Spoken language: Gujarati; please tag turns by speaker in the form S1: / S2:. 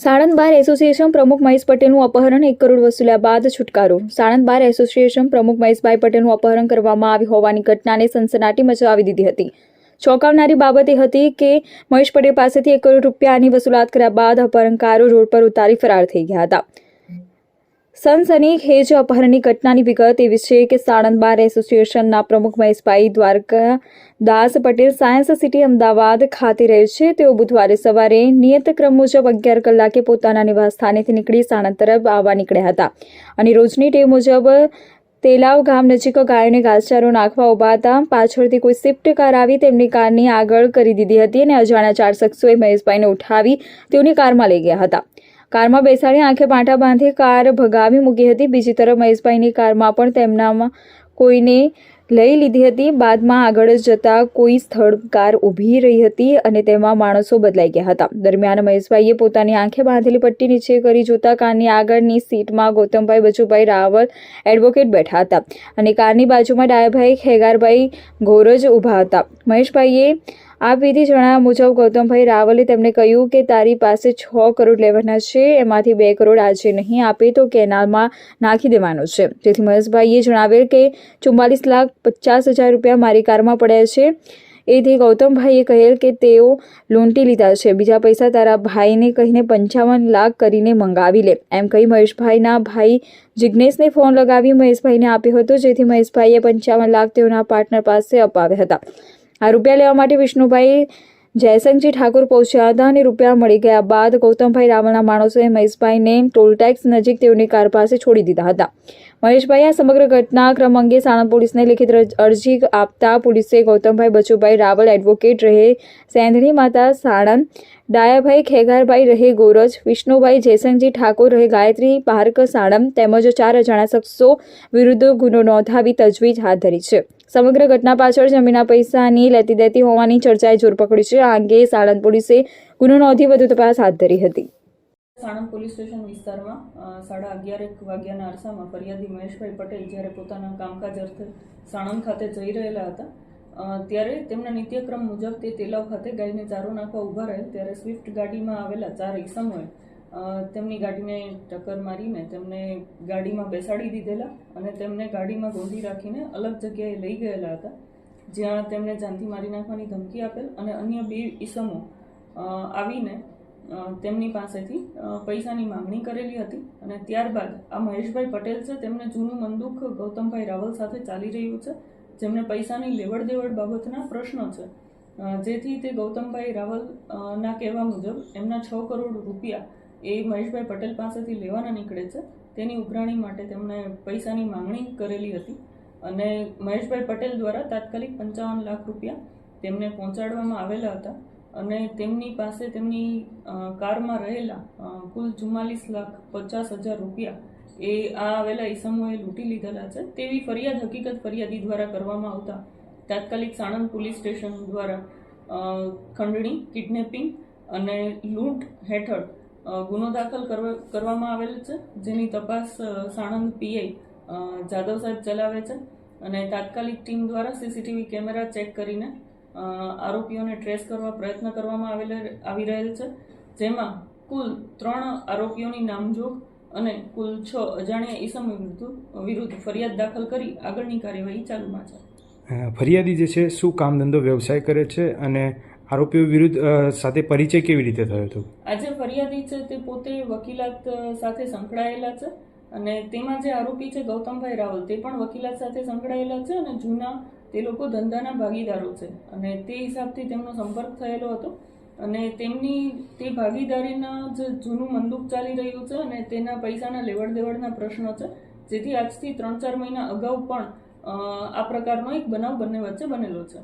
S1: સાણંદ બાર એસોસિએશન પ્રમુખ મહેશ પટેલનું અપહરણ એક કરોડ વસૂલ્યા બાદ છુટકારો. સાણંદ બાર એસોસિએશન પ્રમુખ મહેશભાઈ પટેલનું અપહરણ કરવામાં આવી હોવાની ઘટનાને સનસનાટી મચાવી દીધી હતી. ચોંકાવનારી બાબત એ હતી કે મહેશ પટેલ પાસેથી એક કરોડ રૂપિયાની વસૂલાત કર્યા બાદ અપહરણકારો રોડ પર ઉતારી ફરાર થઈ ગયા હતા. સનસની ખેજ અપહરણની ઘટનાની વિગત એવી છે કે સાણંદ બાર એસોસિએશનના પ્રમુખ Maheshbhai Dwarkadas Patel science city Ahmedabad ખાતે રહે છે. તેઓ બુધવારે સવારે નિયત ક્રમ મુજબ અગિયાર કલાકે પોતાના નિવાસ સ્થાનેથી નીકળી સાણંદ તરફ આવવા નીકળ્યા હતા અને રોજની ટેવ મુજબ તેલાવ ગામ નજીક ગાયોને ઘાસચારો નાખવા ઊભા હતા. પાછળથી કોઈ સ્વિફ્ટ કાર આવી તેમની કારની આગળ કરી દીધી હતી અને અજાણ્યા ચાર શખ્સોએ મહેશભાઈને ઉઠાવી તેઓની કારમાં લઈ ગયા હતા. કારમાં બેસાડી આંખે પાટા બાંધી કાર ભગાવી મૂકી હતી. બીજી તરફ મહેશભાઈની કારમાં પણ તેમનામાં કોઈને લઈ લીધી હતી. બાદમાં આગળ જતા કોઈ સ્થળ કાર ઊભી રહી હતી અને તેમાં માણસો બદલાઈ ગયા હતા. દરમિયાન મહેશભાઈએ પોતાની આંખે બાંધેલી પટ્ટી નીચે કરી જોતા કારની આગળની સીટમાં ગૌતમભાઈ બચુભાઈ રાવલ એડવોકેટ બેઠા હતા. અને કારની બાજુમાં ડાયાભાઈ ખેગારભાઈ ગોરજ ઊભા હતા. મહેશભાઈએ આ વિધિ જણાવ્યા મુજબ ગૌતમભાઈ રાવલે તેમને કહ્યું કે તારી પાસે છ કરોડ લેવાના છે, એમાંથી બે કરોડ આજે નહીં આપે તો કેનાલમાં નાખી દેવાનો છે. તેથી મહેશભાઈએ જણાવેલ કે ચુમ્માલીસ લાખ પચાસ હજાર રૂપિયા મારી કારમાં પડ્યા છે. એથી ગૌતમભાઈએ કહેલ કે તેઓ લૂંટી લીધા છે. બીજા પૈસા તારા ભાઈને કહીને પંચાવન લાખ કરીને મંગાવી લે. એમ કહી મહેશભાઈના ભાઈ જિજ્ઞેશને ફોન લગાવી મહેશભાઈને આપ્યો હતો, જેથી મહેશભાઈએ પંચાવન લાખ તેઓના પાર્ટનર પાસે અપાવ્યા હતા. આ રૂપિયા લેવા માટે વિષ્ણુભાઈ જયસંગજી ઠાકોર પહોંચ્યા હતા અને રૂપિયા મળી ગયા બાદ ગૌતમભાઈ રાવલના માણસોએ મહેશભાઈને ટોલટેક્સ નજીક તેઓની કાર પાસે છોડી દીધા હતા. મહેશભાઈએ આ સમગ્ર ઘટનાક્રમ અંગે સાણંદ પોલીસને લિખિત અરજી આપતા પોલીસે ગૌતમભાઈ બચુભાઈ રાવલ એડવોકેટ રહે, સેંધણી માતા સાણંદ ડાયાભાઈ ખેગારભાઈ રહે ગોરજ, વિષ્ણુભાઈ જયસંગજી ઠાકોર રહે ગાયત્રી, પાર્ક સાણમ તેમજ ચાર અજાણા શખ્સો વિરુદ્ધ ગુનો નોંધાવી તજવીજ હાથ ધરી છે. સમગ્ર ઘટના પાછળ જમીનના પૈસાની લેતી દેતી હોવાની ચર્ચાએ જોર પકડ્યું છે. આ અંગે સાણંદ પોલીસે ગુનો નોંધી વધુ તપાસ હાથ ધરી હતી.
S2: સાણંદ પોલીસ સ્ટેશન વિસ્તારમાં સાડા અગિયાર એક વાગ્યાના અરસામાં ફરિયાદી મહેશભાઈ પટેલ જ્યારે પોતાના કામકાજ અર્થે સાણંદ ખાતે જઈ રહેલા હતા ત્યારે તેમના નિત્યક્રમ મુજબ તે તેલાવ ખાતે ગાયને ચારો નાખવા ઊભા રહે, ત્યારે સ્વિફ્ટ ગાડીમાં આવેલા ચાર ઈસમોએ તેમની ગાડીને ટક્કર મારીને તેમને ગાડીમાં બેસાડી દીધેલા અને તેમને ગાડીમાં ગોંધી રાખીને અલગ જગ્યાએ લઈ ગયેલા હતા, જ્યાં તેમને જાનથી મારી નાખવાની ધમકી આપેલ અને અન્ય બે ઈસમો આવીને તેમની પાસેથી પૈસાની માંગણી કરેલી હતી અને ત્યારબાદ આ મહેશભાઈ પટેલ છે, તેમને જૂનું મંદુક ગૌતમભાઈ રાવલ સાથે ચાલી રહ્યું છે જેમને પૈસાની લેવડ દેવડ બાબતના પ્રશ્નો છે જેથી તે ગૌતમભાઈ રાવલ ના કહેવા મુજબ એમના છ કરોડ રૂપિયા એ મહેશભાઈ પટેલ પાસેથી લેવાના નીકળે છે. તેની ઉઘરાણી માટે તેમણે પૈસાની માંગણી કરેલી હતી અને મહેશભાઈ પટેલ દ્વારા તાત્કાલિક પંચાવન લાખ રૂપિયા તેમને પહોંચાડવામાં આવેલા હતા અને તેમની પાસે તેમની કારમાં રહેલા કુલ ચુમ્માલીસ લાખ પચાસ હજાર રૂપિયા એ આ આવેલા ઈસમોએ લૂંટી લીધેલા છે. તેવી ફરિયાદ હકીકત ફરિયાદી દ્વારા કરવામાં આવતા તાત્કાલિક સાણંદ પોલીસ સ્ટેશન દ્વારા ખંડણી, કિડનેપિંગ અને લૂંટ હેઠળ ગુનો દાખલ કરવા- કરવામાં આવેલ છે. જેની તપાસ સાણંદ પીઆઈ જાદવ સાહેબ ચલાવે છે અને તાત્કાલિક ટીમ દ્વારા સીસીટીવી કેમેરા ચેક કરીને આરોપીઓને ટ્રેસ કરવા પ્રયત્ન કરવામાં આવેલ, આવી રહેલ છે. જેમાં કુલ ત્રણ આરોપીઓની નામજોગ અને કુલ છ અજાણ્યા ઈસમ વિરુદ્ધ વિરુદ્ધ ફરિયાદ દાખલ કરી આગળની કાર્યવાહી ચાલુમાં છે.
S3: ફરિયાદી જે છે શું કામ ધંધો વ્યવસાય કરે છે અને આરોપીઓ વિરુદ્ધ સાથે પરિચય કેવી રીતે થયો હતો?
S2: આજે ફરિયાદી છે તે પોતે વકીલાત સાથે સંકળાયેલા છે અને તેમાં જે આરોપી છે ગૌતમભાઈ રાવલ તે પણ વકીલાત સાથે સંકળાયેલા છે અને જૂના તે લોકો ધંધાના ભાગીદારો છે અને તે હિસાબથી તેમનો સંપર્ક થયેલો હતો. અને તેમની, તે ભાગીદારીના જે જૂનું મંદુક ચાલી રહ્યું છે અને તેના પૈસાના લેવડ દેવડના પ્રશ્નો છે. જેથી આજથી ત્રણ ચાર મહિના અગાઉ પણ આ પ્રકારનો એક બનાવ બંને વચ્ચે બનેલો છે.